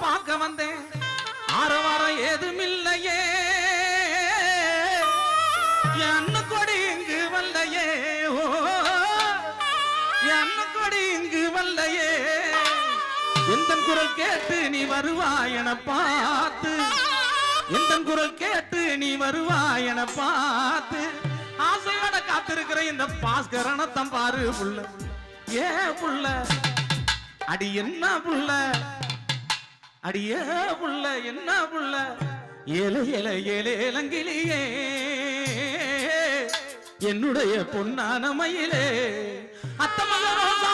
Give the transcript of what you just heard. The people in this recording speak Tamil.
பார்க்க வந்தேன். ஆரவாரம் ஏதுமில்லையே. என்ன கொடி இங்கு வல்லையே. ஓ என்ன கொடி இங்கு வல்லையே. எந்த குரல் கேட்டு நீ வருவாய் என பார்த்து எந்த குரல் கேட்டு நீ வருவாய் என பார்த்து ஆசையோட காத்திருக்கிற இந்த பாஸ்கரணத்தம் பாரு புள்ள. ஏ புள்ள அடி என்ன புள்ள? அடியே புள்ள என்ன புள்ள? ஏழை ஏல ஏழை ஏலங்கிலியே. என்னுடைய பொன்னான மயிலே. அத்தமல ரோசா